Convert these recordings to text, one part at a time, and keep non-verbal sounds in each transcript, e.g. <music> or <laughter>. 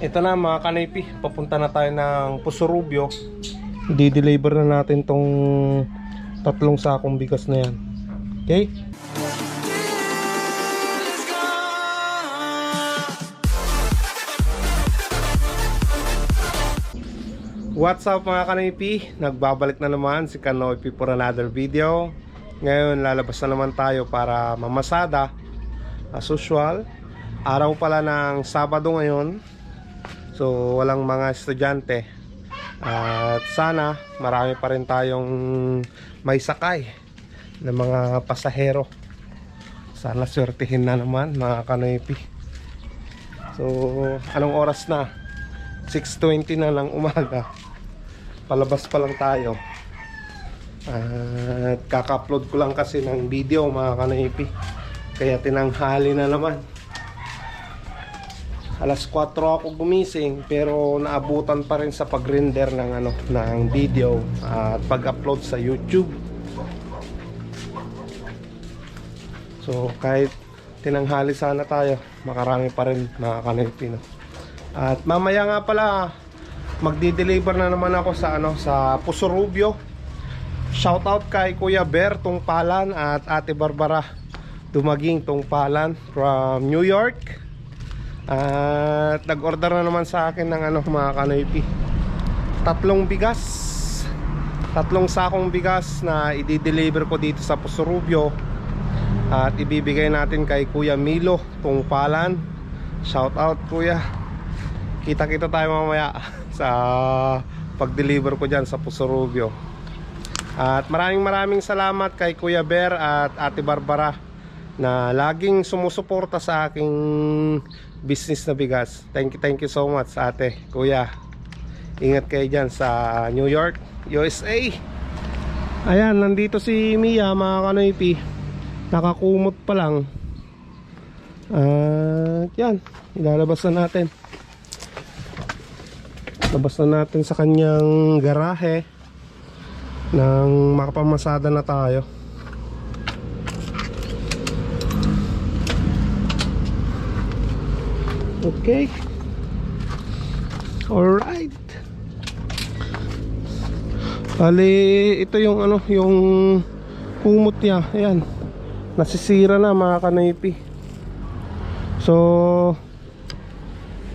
Ito na mga kanipi, papunta na tayo ng Pusurubyo. Di-deliver na natin tong tatlong sakong bigas na yan. Okay? What's up mga kanipi? Nagbabalik na naman si Kanoipi for another video. Ngayon lalabas na naman tayo para mamasada. As usual, araw pala ng Sabado ngayon. So walang mga estudyante. At sana marami pa rin tayong may sakay ng mga pasahero. Sana swertihin na naman mga kanoipi. So anong oras na? 6.20 na ng umaga palabas pa lang tayo at kaka-upload ko lang kasi ng video mga kanaipi kaya tinanghali na naman alas 4 ako gumising pero naabutan pa rin sa pag-render ng ano ng video at pag-upload sa YouTube so kahit tinanghali sana tayo makarami pa rin mga kanaipi no? At mamaya nga pala magdi-deliver na naman ako sa ano sa Pusurubyo. Shout out kay Kuya Ber Tungpalan at Ate Barbara Dumaging Tungpalan from New York. At nag-order na naman sa akin ng ano mga kanoypi. Tatlong bigas. Tatlong sakong bigas na i-deliver ko dito sa Pusurubyo. At ibibigay natin kay Kuya Milo Tungpalan. Shout out Kuya. Kita-kita tayo mamaya <laughs> sa pag-deliver ko dyan sa Pusurubyo. At maraming maraming salamat kay Kuya Bear at Ate Barbara na laging sumusuporta sa aking business na bigas. Thank you, thank you so much ate, kuya. Ingat kayo dyan sa New York, USA. Ayan, nandito si Mia mga kanoypi. Nakakumot pa lang. At yan, ilalabas na natin labas na natin sa kanyang garahe nang makapamasada na tayo okay alright Bali, ito yung ano, yung kumot niya. Ayan. Nasisira na mga kanaypi. So,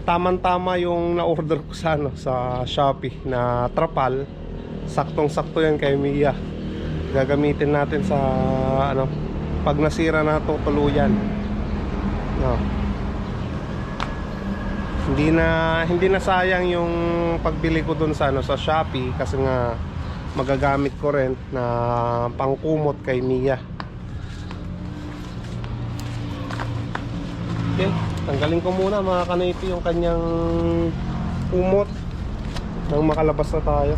tamang-tama yung na-order ko sa ano, sa Shopee na trapal. Saktong-sakto yan kay Mia. Gagamitin natin sa ano, pag nasira na to tuluyan. No. Hindi na hindi na sayang yung pagbili ko dun sa ano sa Shopee kasi nga magagamit ko rin na pangkumot kay Mia. Okay, tanggalin ko muna mga kanipi yung kanyang kumot nang makalabas na tayo.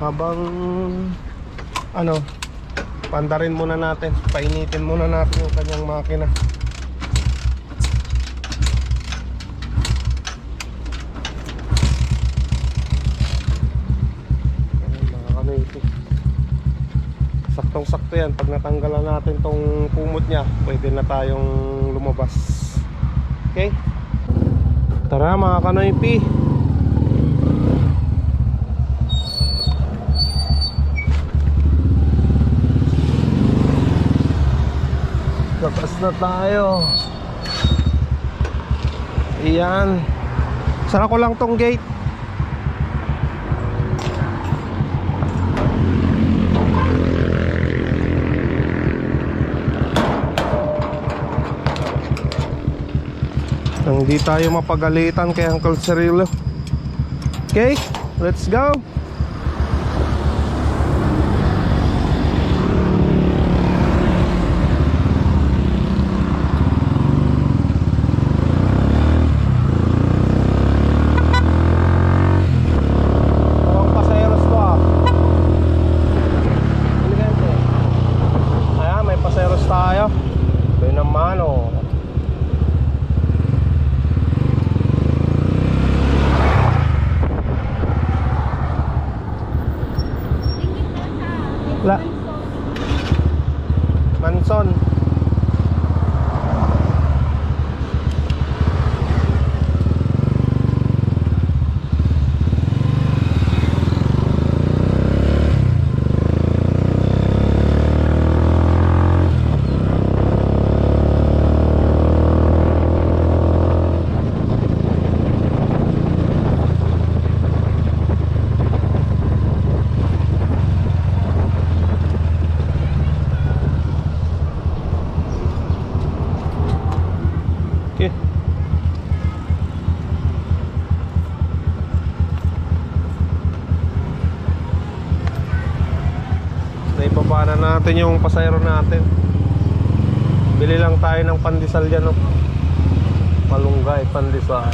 Habang ano, pandarin muna natin, painitin muna natin yung kanyang makina. Saktong sakto yan. Pag natanggalan natin tong kumot niya, pwede na tayong lumabas. Okay? Tara mga kanoypi. Labas na tayo. Iyan. Sara ko lang tong gate. Nang di tayo mapagalitan kay Uncle Cirillo. Okay, let's go. Parang pasayeros to ah. Elegante. Ayan, may pasayeros tayo. Yun naman oh. La Manson. Okay. Naibaba na natin yung pasayro natin. Bili lang tayo ng pandesal dyan, no? Malunggay, pandesal.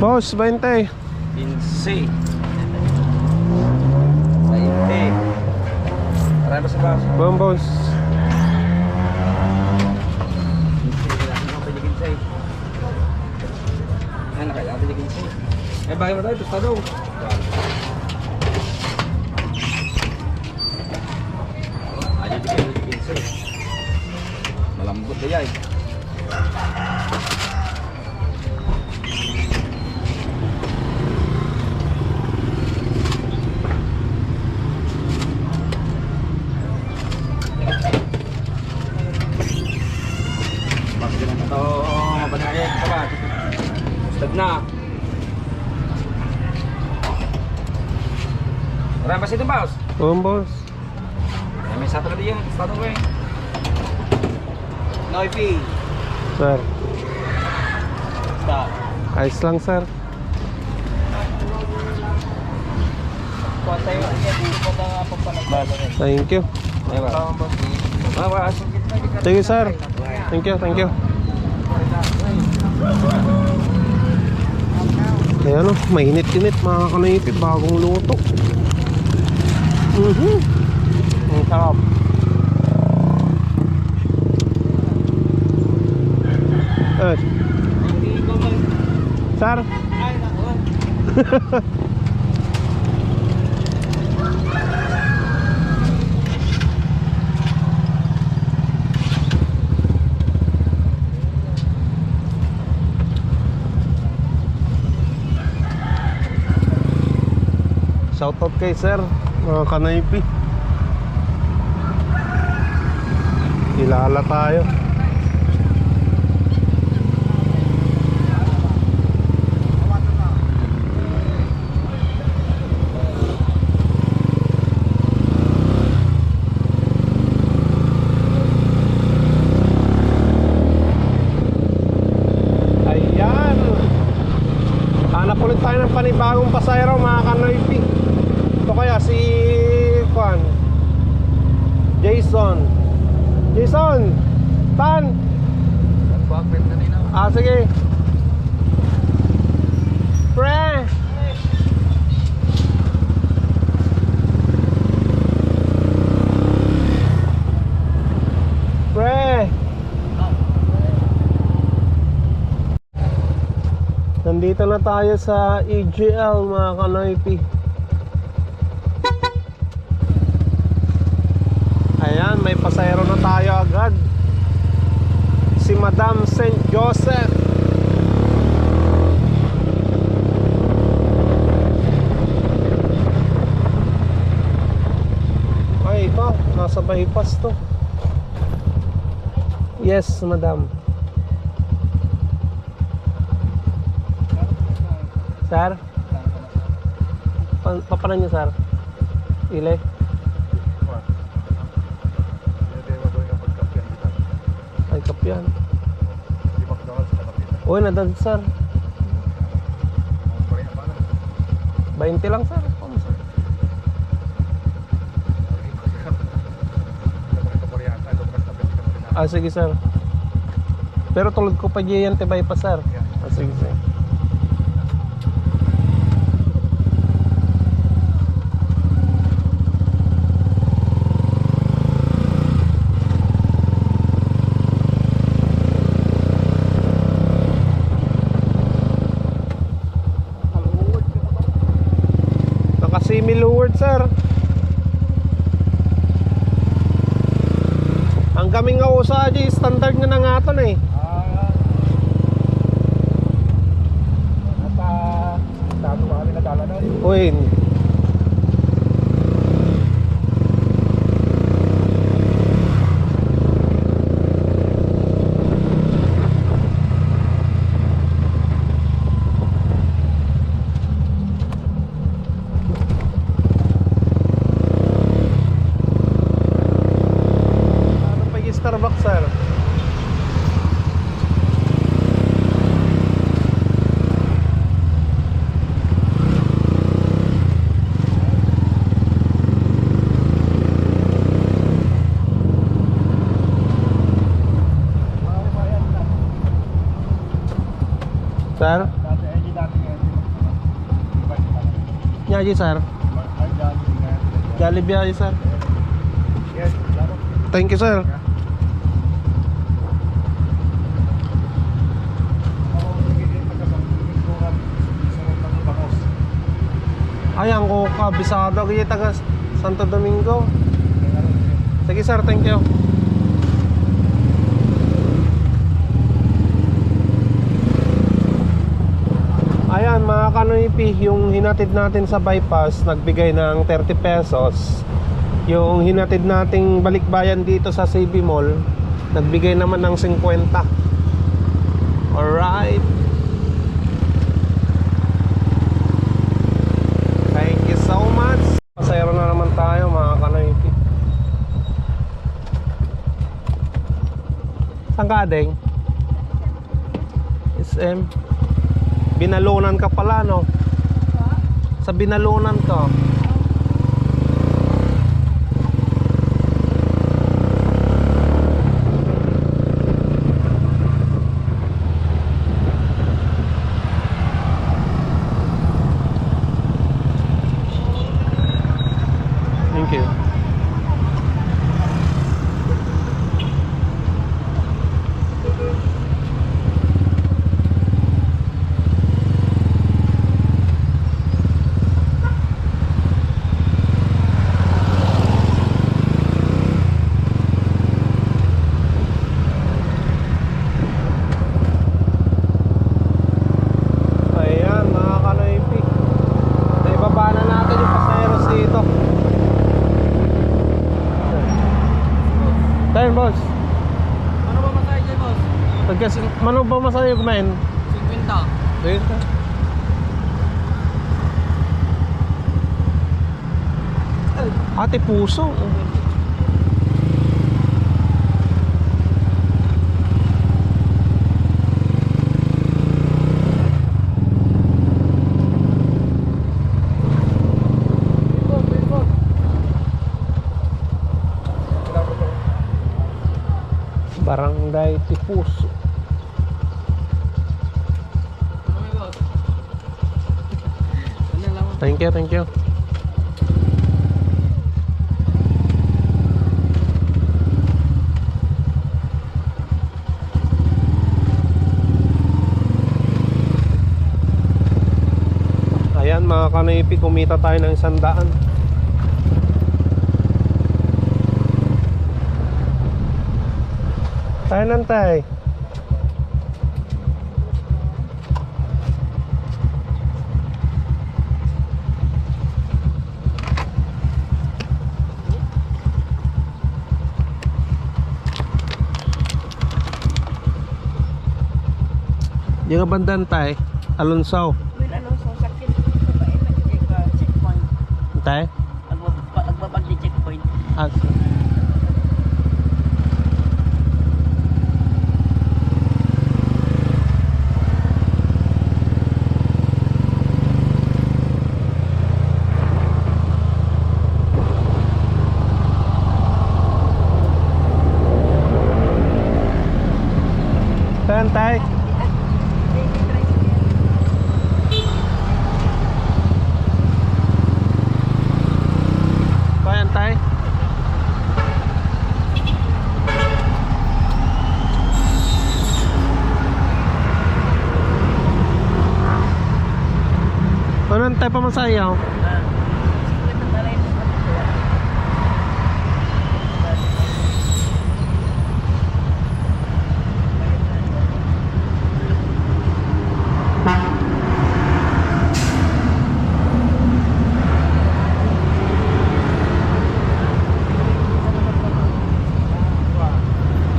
Boss, 20. Pinsi. Sainte. Marami pa sa boss. Pinsi. Eh, bagay mo tayo. Tusta daw. Ano yung kinsay? Malambot na yan. Bakit naman ito mabanagay ka ba? Stag na. Siya doon, boss. Bom, boss. May din yung estado ko eh. Noipi. Sir. Stop. Ayos lang, sir. Thank you. Thank you, sir. Thank you, thank you. Kaya ano, mainit-init mga kanayipit, bagong luto. Mhm. Ang sarap. Eh, sir, Ay, nako. <laughs> shoutout kay sir, mga kanaypi. Kilala tayo. Ayan. Hanap ulit tayo ng panibagong pasayro mga kanoypi. Ito kaya si Juan. Jason. Jason. Tan. Bakit na rin ako? Ah, sige. Pre. Pre. Nandito na tayo sa EGL mga kanoypi. Ayan, may pasayro na tayo agad. Madam St. Joseph. Ay, ito. Nasa bypass to. Yes, Madam. Sir? Pa papanan niyo, sir? Ile? Ay, kapyan. Uy, nadan, sir. 20 lang, sir? Ah, sige, sir. Pero tulad ko pa diyan tibay pa, sir. Ah, sige, sir. Lord, sir. Ang kaming nga usa di standard nga na nga to na eh. Ah. At ah, tato kami nadala na. Uy. Ano pa yung Starbucks, sir? Sir? Dati, eh, di dati nga. Iba siya. Nyaji, sir. Jollibee, sir. Yes, laro. Thank you, sir. Magkapagpipin ko kabisado kaya taga Santo Domingo. Sige, sir. Thank you. Ayan mga kanoipi, yung hinatid natin sa bypass nagbigay ng 30 pesos. Yung hinatid nating balikbayan dito sa CB Mall nagbigay naman ng 50. Alright. Thank you so much. Pasayro na naman tayo mga kanoipi. Saan ka, Deng? SM. Binalunan ka pala, no? Sa binalunan ka. Thank you. Ayan, mga kanoipi. Naibaba na natin yung pasayeros dito. Tayo, boss. Ano ba masaya dyan, boss? Pagkas, mano ba masayo kumain? 50. Dito. Ate puso. Barangay Tipuso. Thank you, thank you. Ayan mga kanipi, kumita tayo ng isang daan. Tayo nantay. Yung bandan tay, Alonso. Will Alonso sakit checkpoint. Tay? Agbabag di checkpoint. Ah, Saan tay? Baby tricycle. Bayan tay? Ano tayo pa masayaw? Ah, 50 talaga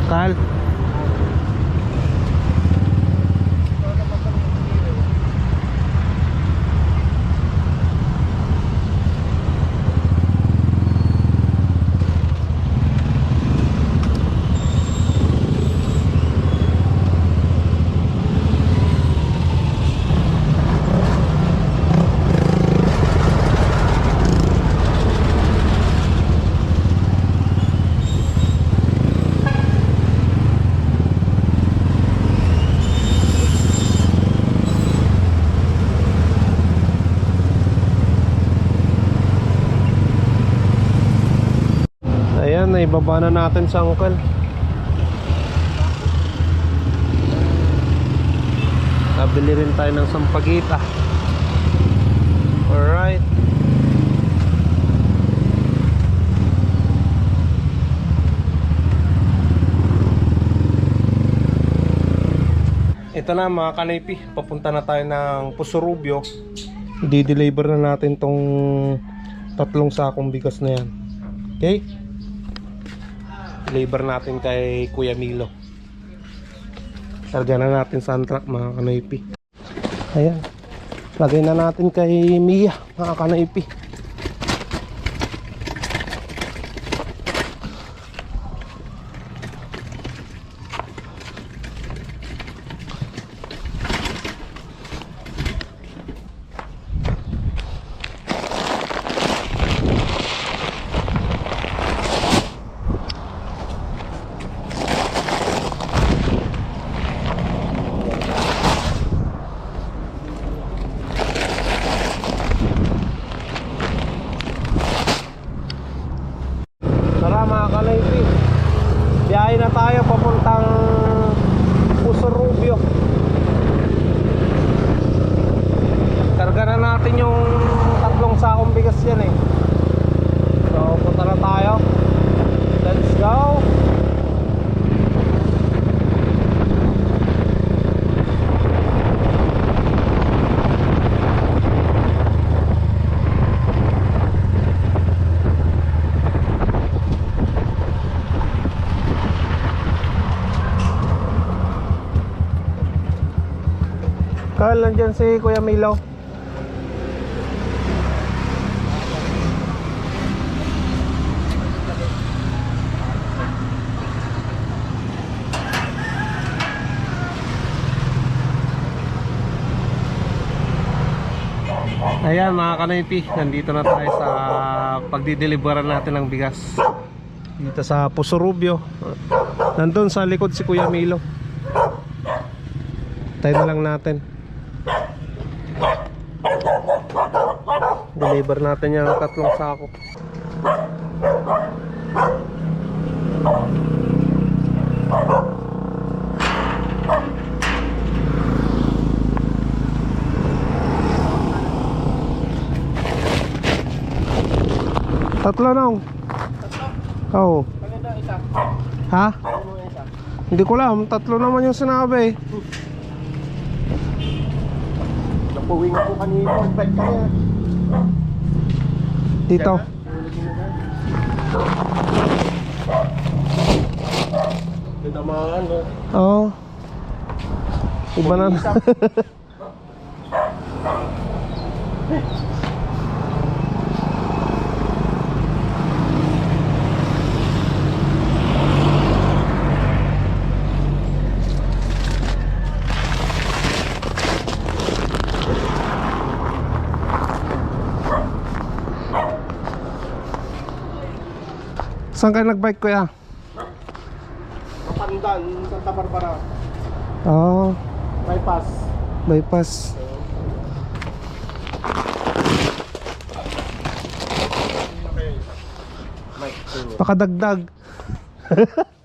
Kal? Naibaba na natin sa angkal. Nabili rin tayo ng sampagita. Alright. Ito na mga kanaypi, papunta na tayo ng Pusurubyo. Di-deliver na natin tong tatlong sakong bigas na yan. Okay? Deliver natin kay Kuya Milo. Sarga na natin sa truck mga kanaypi. Ayan. Lagay na natin kay Mia mga kanaypi. Tara mga kanaypi. Biyahe na tayo papuntang Puso Rubio. Karga na natin yung tatlong sakong bigas yan eh. So punta na tayo. Let's go. Kal, nandyan si Kuya Milo. Ayan mga kanaypi, nandito na tayo sa pagdideliveran natin ng bigas. Dito sa Pusurubyo Nandun sa likod si Kuya Milo Tayo na lang natin Deliver natin yung tatlong sako. Tatlo nung Oo. Ha? Hindi ko alam, tatlo naman yung sinabi. Napuwi nga po kanina. Bike ka niya. Dito Tinamaan. no? Oo Iba na <laughs> Saan kayo nagbike kuya? Kapandan, Santa Barbara. Oo Bypass. bypass Pakadagdag <laughs>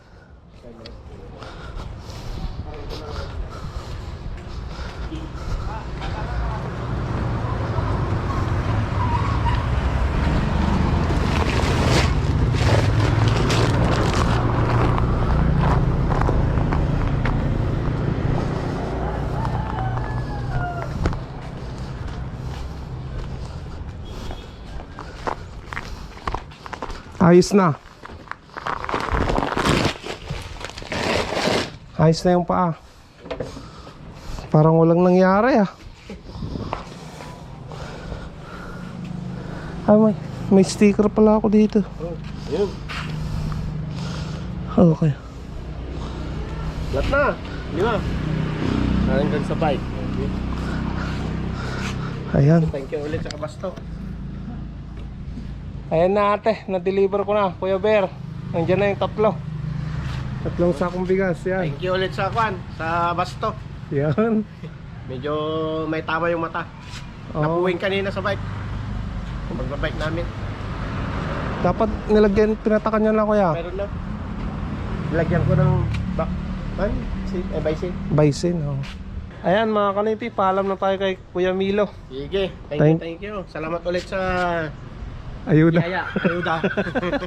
Ayos na Ayos na yung paa. Parang walang nangyari ah. Ah, may, may sticker pala ako dito. Yun. Okay. Lahat na. Lima. Hanggang sa bike. Ayan. Thank you ulit sa kabasto. Ayan na ate, na-deliver ko na, Kuya Bear. Nandiyan na yung tatlo. Tatlong sakong bigas, yan. Thank you ulit sa kwan, sa basto. Yan. <laughs> Medyo may tama yung mata. Oh, Napuwing kanina sa bike. Pagbabike namin. dapat nilagyan, pinatakan niya na kuya. Meron na. Lagyan ko ng back. Man, si, eh, bison. Bison, oh. Ayan mga kanipi, paalam na tayo kay Kuya Milo. Sige, thank, Thank- you, thank you. Salamat ulit sa Ayuda. yaya. Ayuda.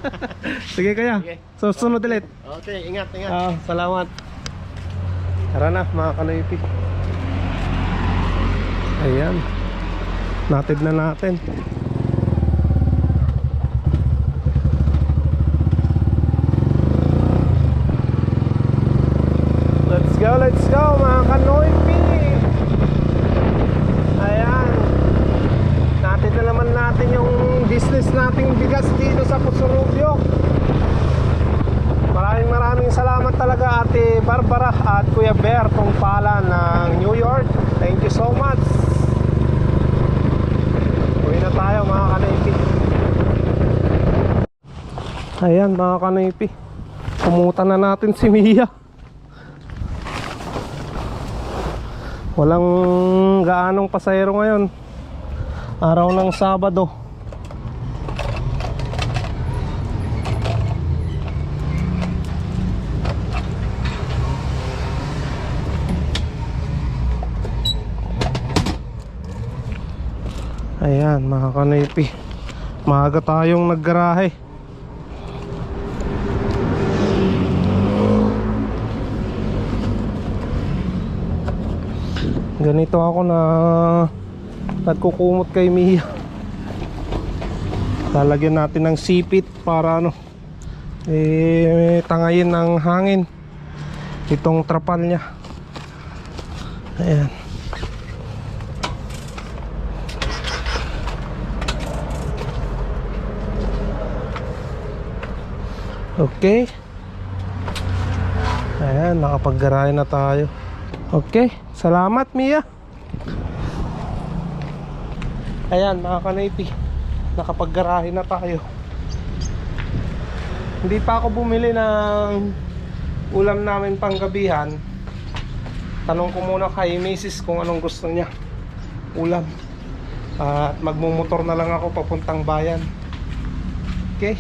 <laughs> Sige kaya. Sige. Susunod ulit. okay, ingat, ingat. Ah, salamat. Tara na mga kanipi. Ayan. Natid na natin. Let's go, let's go mga kanoypi. Ayan. Natid na naman natin yung business nating bigas dito sa Pusurubyo. Maraming maraming salamat talaga Ate Barbara at Kuya Bear pala ng New York. Thank you so much. Uwi na tayo mga kanaypi. Ayan mga kanaypi. Pumuta na natin si Mia. Walang gaanong pasayro ngayon. Araw ng Sabado. Ayan mga kanipi Maaga tayong naggarahe Ganito ako na Nagkukumot kay Mia Lalagyan natin ng sipit para ano eh, tangayin ng hangin itong trapal niya ayan Okay. Ayan, nakapaggarahe na tayo. Okay, salamat Mia. Ayan, mga kanaypi. Nakapaggarahe na tayo. Hindi pa ako bumili ng ulam namin panggabihan. Tanong ko muna kay Mrs. kung anong gusto niya. Ulam. At magmumotor na lang ako papuntang bayan. Okay?